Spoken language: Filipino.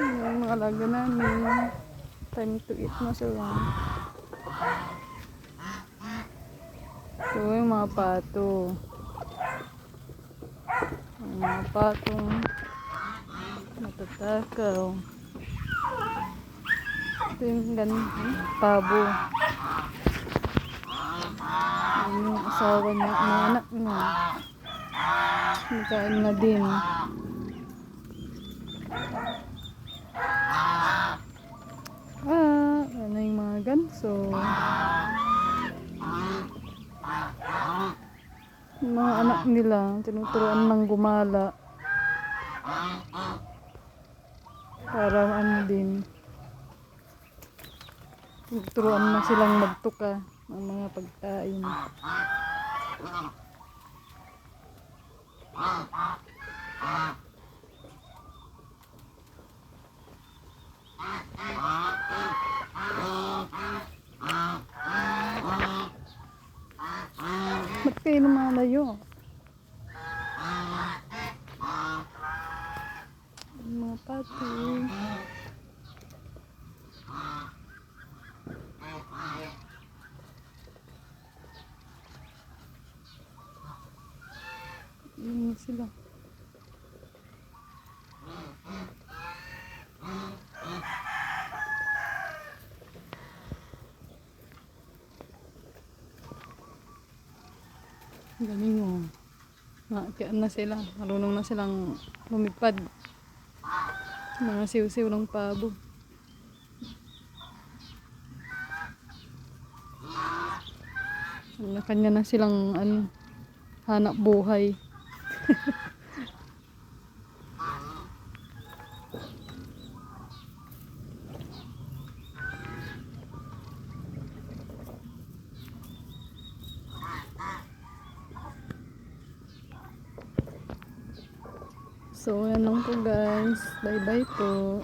Yung mga alaga namin. Time to eat na sila. Ito yung mga pato. Yung mga patong natatakaw. Ito yung ganun, pabo. Yung asawa niya, mga anak niya. Nakain na din. Ah, ano yung Yung mga anak nila, tinuturuan ng gumala. Para ano din. Tinuturuan na silang magtuka ng mga pagkain. Ba't kayo lumalayo? Mga pati. Yun sila. Galing mo. Naakyaan na sila. Marunong na silang lumipad. Mga siw-siw ng pabo. Kanya na silang ano, hanap buhay. So, yan lang po guys. Bye-bye po.